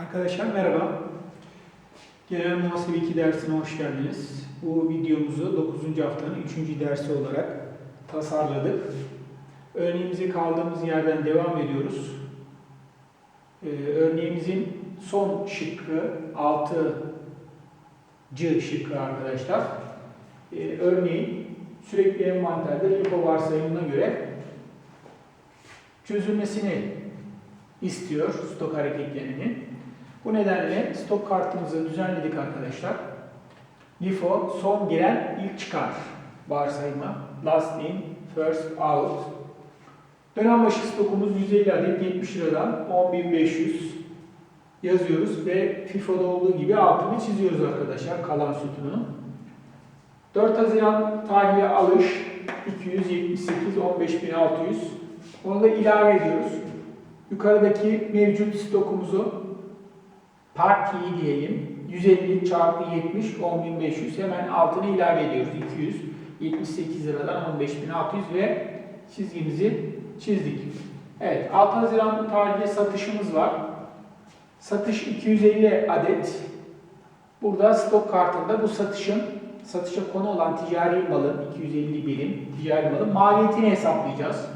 Arkadaşlar merhaba. Genel Muhasebe 2 dersine hoş geldiniz. Bu videomuzu 9. haftanın 3. dersi olarak tasarladık. Örneğimize kaldığımız yerden devam ediyoruz. Ee, örneğimizin son şıkkı 6 C şıkkı arkadaşlar. Ee, örneğin sürekli envanterde LIFO varsayımına göre çözülmesini istiyor stok hareketlerinin. Bu nedenle stok kartımızı düzenledik arkadaşlar. LIFO son giren ilk çıkar varsayımı. Last in, first out. Dönem başı stokumuz 150 adet 70 liradan 10.500 yazıyoruz ve FIFO'da olduğu gibi altını çiziyoruz arkadaşlar kalan sütunun. 4 Haziran tarihi alış 278 15600 onu da ilave ediyoruz. Yukarıdaki mevcut stokumuzu part i diyelim. 150 çarpı 70 10500 hemen altını ilave ediyoruz. 278 liradan 15600 ve çizgimizi çizdik. Evet 6 Haziran tarihli satışımız var. Satış 250 adet. Burada stok kartında bu satışın satışa konu olan ticari malın 250 birim ticari malın maliyetini hesaplayacağız.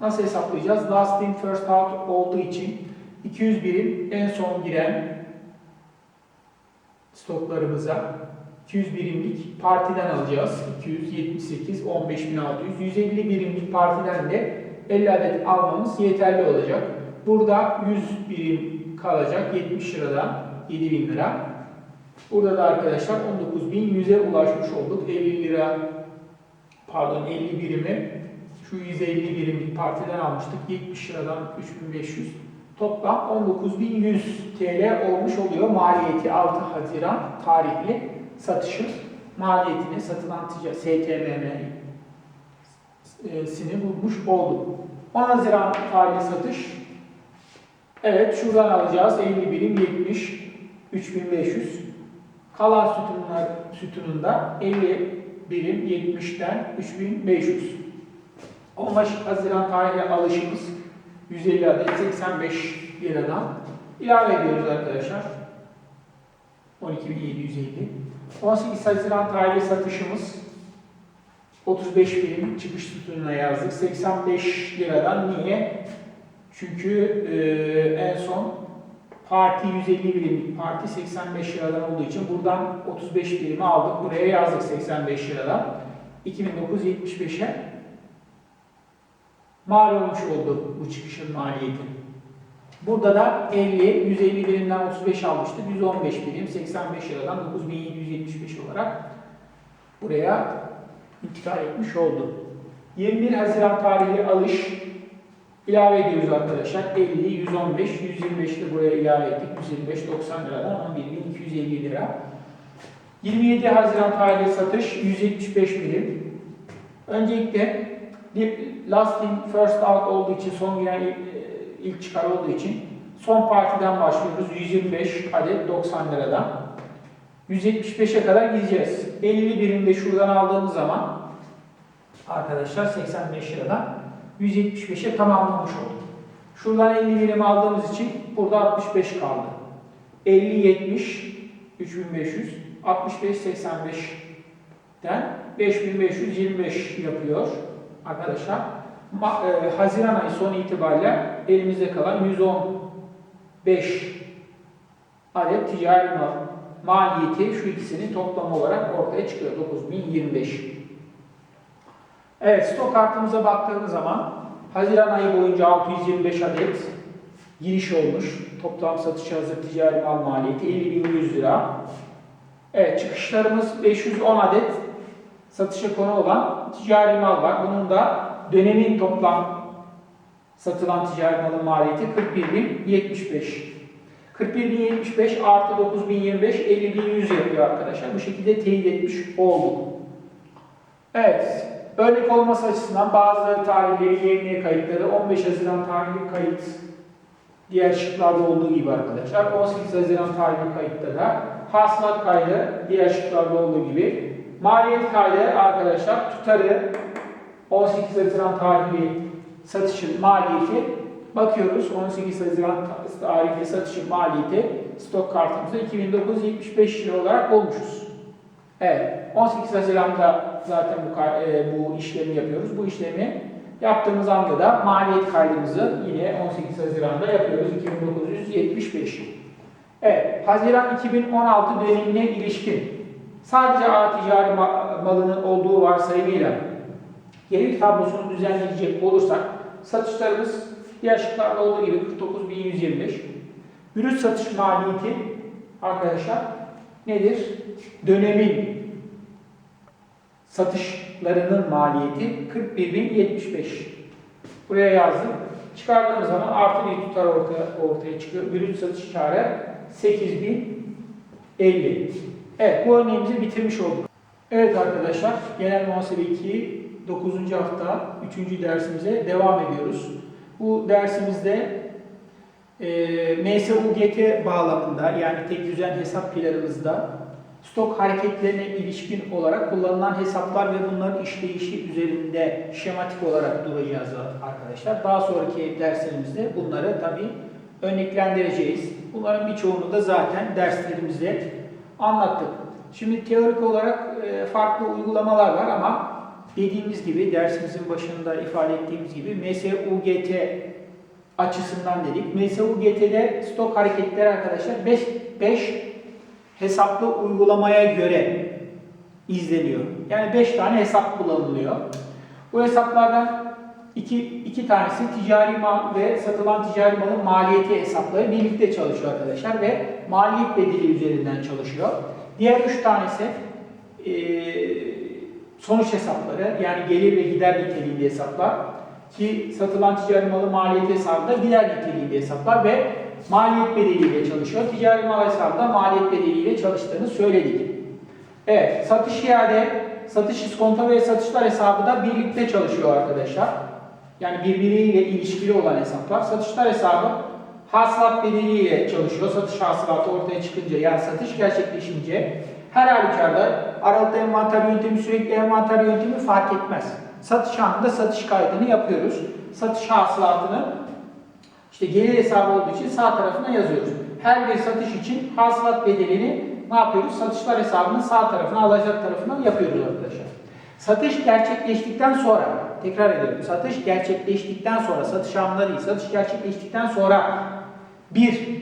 Nasıl hesaplayacağız? Last in first out olduğu için 200 birim en son giren stoklarımıza 200 birimlik partiden alacağız. 278, 15600, 150 birimlik partiden de 50 adet almamız yeterli olacak. Burada 100 birim kalacak 70 liradan 7000 lira. Burada da arkadaşlar 19100'e ulaşmış olduk. 50 lira pardon 50 birimi şu 150 birimlik partiden almıştık. 70 liradan 3500. Toplam 19100 TL olmuş oluyor maliyeti 6 Haziran tarihli satışın maliyetini satılan ticaret STMM'sini bulmuş olduk. 10 Haziran tarihli satış Evet şuradan alacağız 50 birim 70 3500 kalan sütunlar sütununda 50 birim 70'ten 3500 15 Haziran tarihli alışımız 150 adet 85 liradan ilave ediyoruz arkadaşlar. 12.750. 18 Haziran tarihli satışımız 35 birim çıkış sütununa yazdık. 85 liradan niye? Çünkü e, en son parti 150 birimlik parti 85 liradan olduğu için buradan 35 birimi aldık. Buraya yazdık 85 liradan. 2975'e mal olmuş oldu bu çıkışın maliyeti. Burada da 50, 150 birimden 35 almıştık. 115 birim, 85 liradan 9775 olarak buraya intikal etmiş oldu. 21 Haziran tarihli alış ilave ediyoruz arkadaşlar. 50, 115, 125 de buraya ilave ettik. 125, 90 liradan 11.250 lira. 27 Haziran tarihli satış 175 birim. Öncelikle last in first out olduğu için son giren ilk, çıkar olduğu için son partiden başlıyoruz. 125 adet 90 liradan. 175'e kadar gideceğiz. 50 birimde şuradan aldığımız zaman arkadaşlar 85 liradan 175'e tamamlamış olduk. Şuradan 50 birim aldığımız için burada 65 kaldı. 50 70 3500 65 85'ten 5525 yapıyor arkadaşlar. E, Haziran ayı sonu itibariyle elimizde kalan 115 adet ticari mal maliyeti şu ikisinin toplamı olarak ortaya çıkıyor. 9025. Evet stok kartımıza baktığımız zaman Haziran ayı boyunca 625 adet giriş olmuş. Toplam satışa hazır ticari mal maliyeti 50.100 lira. Evet çıkışlarımız 510 adet satışa konu olan ticari mal var. Bunun da dönemin toplam satılan ticari malın maliyeti 41.075. 41.075 artı 9.025 50.100 yapıyor arkadaşlar. Bu şekilde teyit etmiş olduk. Evet. Örnek olması açısından bazı tarihleri yerine kayıtları 15 Haziran tarihli kayıt diğer şıklarda olduğu gibi arkadaşlar. 18 Haziran tarihli kayıtta da hasılat kaydı diğer şıklarda olduğu gibi maliyet kaydı arkadaşlar tutarı 18 Haziran tarihli satışın maliyeti Bakıyoruz 18 Haziran tarihli satışın maliyeti stok kartımızda 2975 lira olarak olmuşuz. Evet 18 Haziran'da zaten bu, e, bu işlemi yapıyoruz. Bu işlemi yaptığımız anda da maliyet kaydımızı yine 18 Haziran'da yapıyoruz. 2975. Evet, Haziran 2016 dönemine ilişkin sadece A ticari ma- malının olduğu varsayımıyla gelir tablosunu düzenleyecek olursak satışlarımız diğer şıklarda olduğu gibi 49.125. Brüt satış maliyeti arkadaşlar nedir? Dönemin satışlarının maliyeti 41.075. Buraya yazdım. Çıkardığımız zaman artı bir tutar ortaya, ortaya çıkıyor. Brüt satış karı 8050. Evet bu örneğimizi bitirmiş olduk. Evet arkadaşlar genel muhasebe 2 9. hafta 3. dersimize devam ediyoruz. Bu dersimizde e, MSUGT bağlamında yani tek düzen hesap planımızda stok hareketlerine ilişkin olarak kullanılan hesaplar ve bunların işleyişi üzerinde şematik olarak duracağız arkadaşlar. Daha sonraki derslerimizde bunları tabi örneklendireceğiz. Bunların birçoğunu da zaten derslerimizde anlattık. Şimdi teorik olarak e, farklı uygulamalar var ama dediğimiz gibi dersimizin başında ifade ettiğimiz gibi MSUGT açısından dedik. MSUGT'de stok hareketleri arkadaşlar 5 5 hesaplı uygulamaya göre izleniyor. Yani 5 tane hesap kullanılıyor. Bu hesaplardan iki, iki tanesi ticari mal ve satılan ticari malın maliyeti hesapları birlikte çalışıyor arkadaşlar ve maliyet bedeli üzerinden çalışıyor. Diğer üç tanesi eee, sonuç hesapları yani gelir ve gider niteliğinde hesaplar ki satılan ticari malı maliyeti hesabında gider niteliğinde hesaplar ve maliyet bedeliyle çalışıyor. Ticari mal hesabında maliyet bedeliyle çalıştığını söyledik. Evet, satış iade, satış iskonto ve satışlar hesabı da birlikte çalışıyor arkadaşlar. Yani birbiriyle ilişkili olan hesaplar. Satışlar hesabı hasılat bedeliyle çalışıyor. Satış hasılatı ortaya çıkınca yani satış gerçekleşince her halükarda aralıkta envanter yöntemi, sürekli envanter yöntemi fark etmez. Satış anında satış kaydını yapıyoruz. Satış hasılatını işte gelir hesabı olduğu için sağ tarafına yazıyoruz. Her bir satış için hasılat bedelini ne yapıyoruz? Satışlar hesabının sağ tarafına, alacak tarafına yapıyoruz arkadaşlar. Satış gerçekleştikten sonra, tekrar ediyorum, satış gerçekleştikten sonra, satış değil, satış gerçekleştikten sonra bir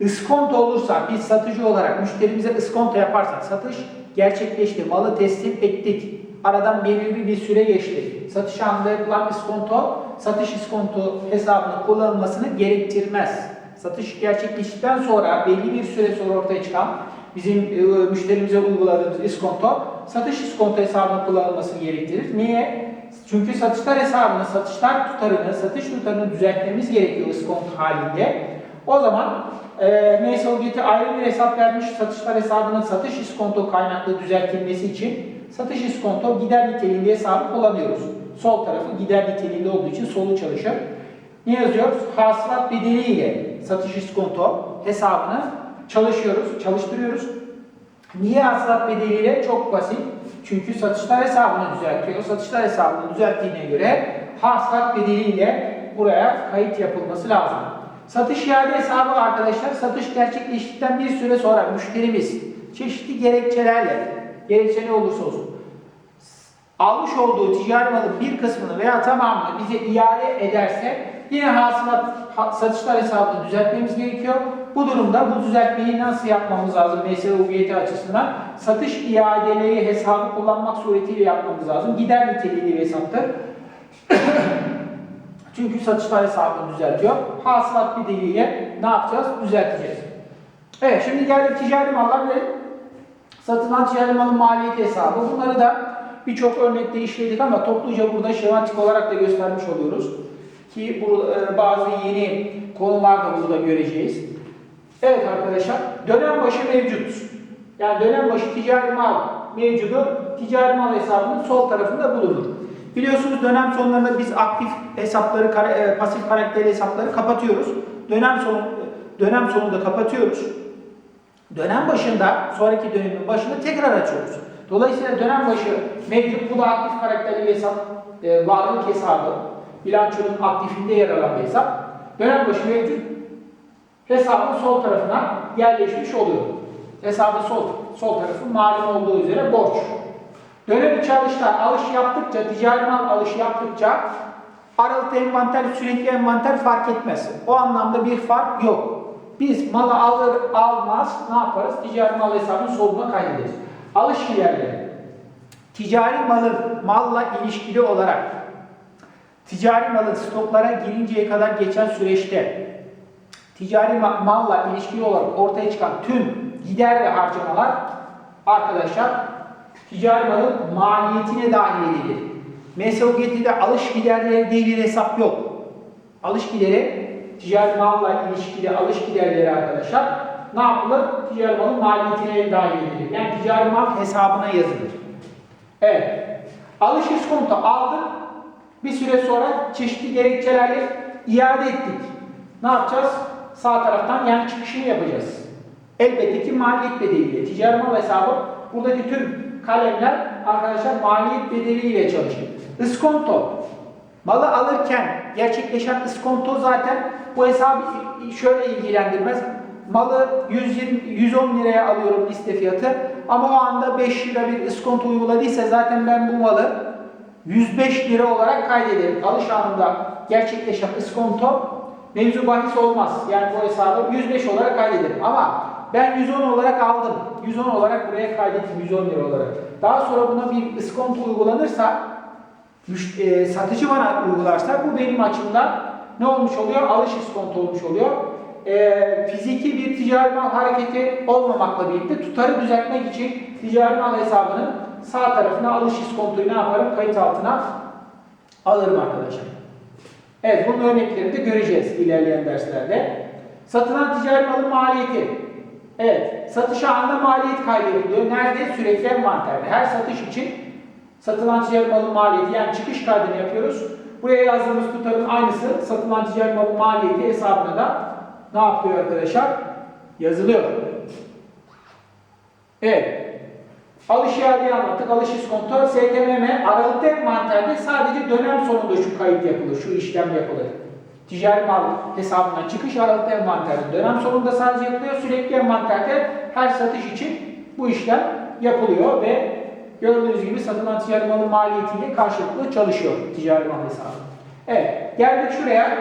iskonto olursa, biz satıcı olarak müşterimize iskonto yaparsak, satış gerçekleşti, malı teslim ettik, aradan belirli bir süre geçti. Satış anında yapılan iskonto, satış iskonto hesabının kullanılmasını gerektirmez. Satış gerçekleştikten sonra belli bir süre sonra ortaya çıkan bizim e, müşterimize uyguladığımız iskonto, satış iskonto hesabının kullanılmasını gerektirir. Niye? Çünkü satışlar hesabını, satışlar tutarını, satış tutarını düzeltmemiz gerekiyor iskonto halinde. O zaman e, MSOGT ayrı bir hesap vermiş satışlar hesabının satış iskonto kaynaklı düzeltilmesi için satış iskonto gider niteliğinde hesabı kullanıyoruz. Sol tarafı gider niteliğinde olduğu için solu çalışır. Ne yazıyoruz? Hasılat bedeli ile satış iskonto hesabını çalışıyoruz, çalıştırıyoruz. Niye hasılat bedeliyle? Çok basit. Çünkü satışlar hesabını düzeltiyor. Satışlar hesabını düzelttiğine göre hasılat bedeliyle buraya kayıt yapılması lazım. Satış iade hesabı arkadaşlar satış gerçekleştikten bir süre sonra müşterimiz çeşitli gerekçelerle gerekçe ne olursa olsun almış olduğu ticari malın bir kısmını veya tamamını bize iade ederse yine hasılat ha- satışlar hesabını düzeltmemiz gerekiyor. Bu durumda bu düzeltmeyi nasıl yapmamız lazım MSUGT açısından? Satış iadeleri hesabı kullanmak suretiyle yapmamız lazım. Gider niteliği bir hesaptır. Çünkü satışlar hesabını düzeltiyor. Hasılat bedeliyle ne yapacağız? Düzelteceğiz. Evet şimdi geldik ticari mallar ve satılan ticari malın maliyeti hesabı. Bunları da birçok örnekte işledik ama topluca burada şematik olarak da göstermiş oluyoruz. Ki bu e, bazı yeni konular da burada göreceğiz. Evet arkadaşlar dönem başı mevcut. Yani dönem başı ticari mal mevcudu ticari mal hesabının sol tarafında bulunur. Biliyorsunuz dönem sonlarında biz aktif hesapları, e, pasif karakterli hesapları kapatıyoruz. Dönem sonu dönem sonunda kapatıyoruz. Dönem başında, sonraki dönemin başında tekrar açıyoruz. Dolayısıyla dönem başı mevcut bu da aktif karakterli hesap, e, varlık hesabı. Bilançonun aktifinde yer alan bir hesap. Dönem başı mevcut hesabın sol tarafına yerleşmiş oluyor. Hesabın sol, sol tarafı malum olduğu üzere borç. Dönem içi alışlar alış yaptıkça, ticari mal alış yaptıkça aralıklı envanter, sürekli envanter fark etmez. O anlamda bir fark yok. Biz malı alır almaz ne yaparız? Ticari mal hesabının soluna kaydederiz. Alış giderleri. Ticari malın malla ilişkili olarak ticari malın stoklara girinceye kadar geçen süreçte ticari ma- malla ilişkili olarak ortaya çıkan tüm gider ve harcamalar arkadaşlar ticari malın maliyetine dahil edilir. MSOGT'de alış giderleri diye bir hesap yok. Alış gideri ticari malla ilişkili alış giderleri arkadaşlar ne yapılır? Ticari malın maliyetine dahil edilir. Yani ticari mal hesabına yazılır. Evet. Alış iskonto aldık. Bir süre sonra çeşitli gerekçelerle iade ettik. Ne yapacağız? Sağ taraftan yani çıkışını yapacağız. Elbette ki maliyet bedeliyle. Ticari mal hesabı buradaki tüm kalemler arkadaşlar maliyet bedeliyle çalışır. Iskonto. Malı alırken gerçekleşen iskonto zaten bu hesabı şöyle ilgilendirmez. Malı 120, 110 liraya alıyorum liste fiyatı ama o anda 5 lira bir iskonto uyguladıysa zaten ben bu malı 105 lira olarak kaydederim. Alış anında gerçekleşen iskonto mevzu bahis olmaz. Yani bu hesabı 105 olarak kaydederim. Ama ben 110 olarak aldım. 110 olarak buraya kaydettim 110 lira olarak. Daha sonra buna bir iskonto uygulanırsa e, satıcı bana uygularsa bu benim açımdan ne olmuş oluyor? Alış iskonto olmuş oluyor. E, fiziki bir ticari mal hareketi olmamakla birlikte tutarı düzeltmek için ticari mal hesabının sağ tarafına alış iskontoyu ne yaparım? Kayıt altına alırım arkadaşlar. Evet bunun örneklerini de göreceğiz ilerleyen derslerde. Satılan ticari malın maliyeti. Evet, satış anında maliyet kaydediliyor. Nerede? Sürekli envanterde. Her satış için satılan ticari malın maliyeti yani çıkış kaydını yapıyoruz. Buraya yazdığımız tutarın aynısı satılan ticari malın maliyeti hesabına da ne yapıyor arkadaşlar? Yazılıyor. Evet. Alış iadeyi anlattık. Alış iskonto, STMM, aralıkta envanterde sadece dönem sonunda şu kayıt yapılır, şu işlem yapılır. Ticari mal hesabından çıkış aralıkta envanterde dönem sonunda sadece yapılıyor. Sürekli envanterde her satış için bu işlem yapılıyor ve gördüğünüz gibi satılan ticari malın maliyetiyle karşılıklı çalışıyor ticari mal hesabı. Evet, geldik şuraya.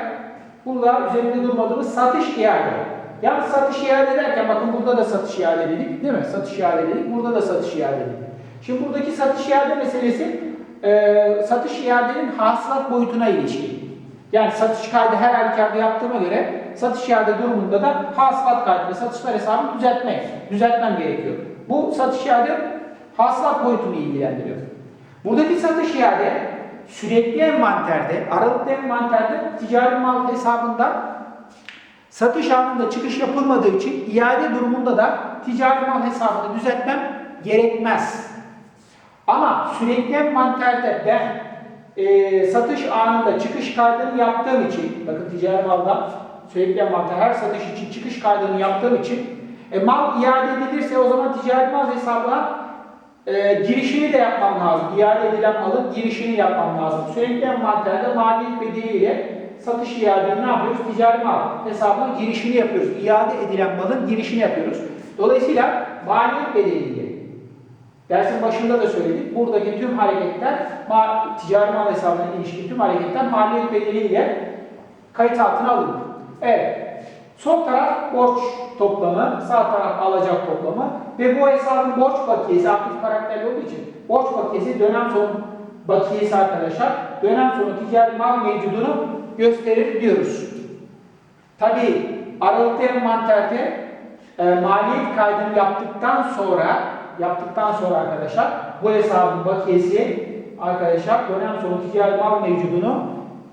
Burada üzerinde durmadığımız satış iade. Yani satış iade ederken bakın burada da satış iade dedik değil mi? Satış iade dedik. Burada da satış iade dedik. Şimdi buradaki satış iade meselesi e, satış iadenin hasılat boyutuna ilişkin. Yani satış kaydı her halükarda yaptığıma göre satış iade durumunda da hasılat kaydıyla satışlar hesabını düzeltmek, düzeltmem gerekiyor. Bu satış iade hasılat boyutunu ilgilendiriyor. Buradaki satış iade sürekli envanterde, aralıklı envanterde ticari mal hesabında satış anında çıkış yapılmadığı için iade durumunda da ticari mal hesabını düzeltmem gerekmez. Ama sürekli envanterde ben e, satış anında çıkış kaydını yaptığım için, bakın ticari malda sürekli envanter her satış için çıkış kaydını yaptığım için e, mal iade edilirse o zaman ticari mal hesabına e, girişini de yapmam lazım. İade edilen malın girişini yapmam lazım. Sürekli envanterde maliyet bedeliyle satış iadeni ne yapıyoruz? Ticari mal hesabına girişini yapıyoruz. İade edilen malın girişini yapıyoruz. Dolayısıyla maliyet bedeliyle Dersin başında da söyledik. Buradaki tüm hareketler ticari mal hesabına ilişkin tüm hareketler maliyet bedeliyle kayıt altına alınır. Evet. Sol taraf borç toplamı, sağ taraf alacak toplamı ve bu hesabın borç bakiyesi aktif karakterli olduğu için borç bakiyesi dönem sonu bakiyesi arkadaşlar. Dönem sonu ticari mal mevcudunu gösterir diyoruz. Tabi aralıkta envanterde e, maliyet kaydını yaptıktan sonra yaptıktan sonra arkadaşlar bu hesabın bakiyesi arkadaşlar dönem sonu ticari mal mevcudunu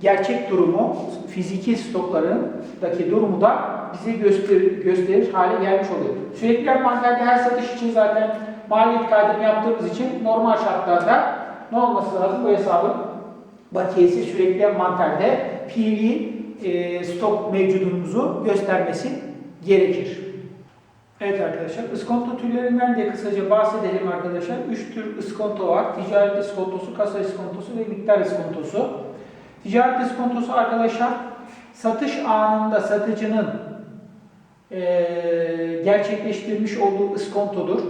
gerçek durumu fiziki stoklarındaki durumu da bize gösterir, gösterir hale gelmiş oluyor. Sürekli envanterde her satış için zaten maliyet kaydını yaptığımız için normal şartlarda ne olması lazım bu hesabın bakiyesi sürekli envanterde fiili e, stok mevcudumuzu göstermesi gerekir. Evet arkadaşlar, iskonto türlerinden de kısaca bahsedelim arkadaşlar. Üç tür iskonto var. Ticaret iskontosu, kasa iskontosu ve miktar iskontosu. Ticaret iskontosu arkadaşlar satış anında satıcının eee, gerçekleştirmiş olduğu iskontodur.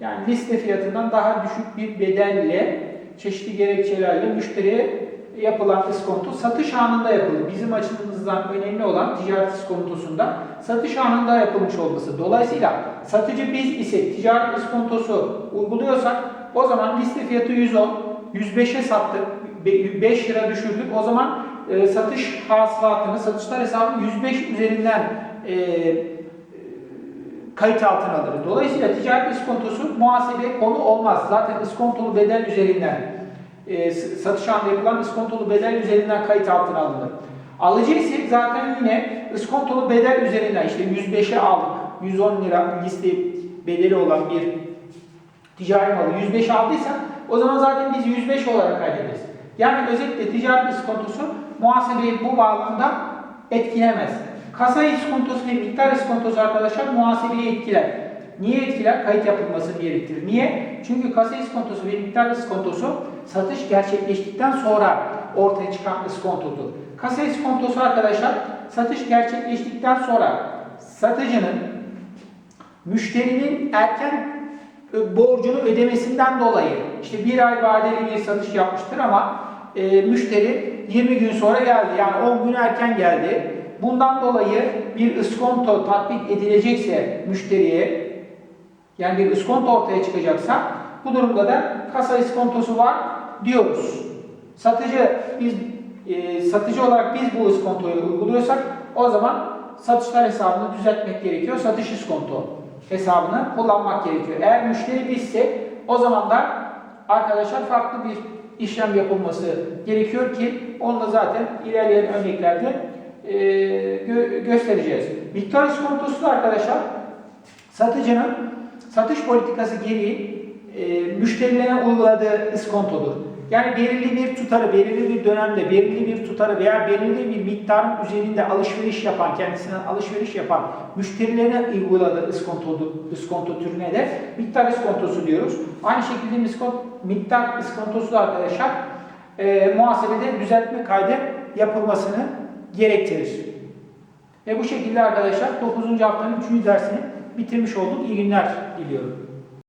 Yani liste fiyatından daha düşük bir bedelle çeşitli gerekçelerle müşteriye yapılan iskonto satış anında yapılır. Bizim açımızdan önemli olan ticaret iskontosunda satış anında yapılmış olması. Dolayısıyla satıcı biz ise ticaret iskontosu uyguluyorsak o zaman liste fiyatı 110, 105'e sattık, 5 lira düşürdük. O zaman e, satış hasılatını, satışlar hesabını 105 üzerinden e, kayıt altına alır. Dolayısıyla ticaret iskontosu muhasebeye konu olmaz. Zaten iskontolu bedel üzerinden e, satış anında yapılan iskontolu bedel üzerinden kayıt altına alınır. Alıcı ise zaten yine iskontolu bedel üzerinden işte 105'e aldık. 110 lira liste bedeli olan bir ticari malı 105 aldıysak o zaman zaten biz 105 olarak kaydederiz. Yani özetle ticaret iskontosu muhasebeyi bu bağlamda etkilemez. Kasa iskontosu ve miktar iskontosu arkadaşlar muhasebeyi etkiler. Niye etkiler? Kayıt yapılmasını gerektirir. Niye? Çünkü kasa iskontosu ve miktar iskontosu satış gerçekleştikten sonra ortaya çıkan iskontodur. Kasa iskontosu arkadaşlar satış gerçekleştikten sonra satıcının müşterinin erken e, borcunu ödemesinden dolayı işte bir ay vadeli bir satış yapmıştır ama e, müşteri 20 gün sonra geldi yani 10 gün erken geldi. Bundan dolayı bir iskonto tatbik edilecekse müşteriye yani bir iskonto ortaya çıkacaksa bu durumda da kasa iskontosu var diyoruz. Satıcı biz e, satıcı olarak biz bu iskontoyu uyguluyorsak o zaman satışlar hesabını düzeltmek gerekiyor. Satış iskonto hesabını kullanmak gerekiyor. Eğer müşteri bizse o zaman da arkadaşlar farklı bir işlem yapılması gerekiyor ki onu da zaten ilerleyen örneklerde e, gö- göstereceğiz. Miktar iskontosu da arkadaşlar satıcının satış politikası gereği e, müşterilerine uyguladığı iskontodur. Yani belirli bir tutarı, belirli bir dönemde, belirli bir tutarı veya belirli bir miktarın üzerinde alışveriş yapan, kendisinden alışveriş yapan müşterilerine uyguladığı iskontodur, iskonto türüne de miktar iskontosu diyoruz. Aynı şekilde miskon, miktar iskontosu da arkadaşlar e, muhasebede düzeltme kaydı yapılmasını gerektirir. Ve bu şekilde arkadaşlar 9. haftanın 3. dersini bitirmiş olduk. İyi günler diliyorum.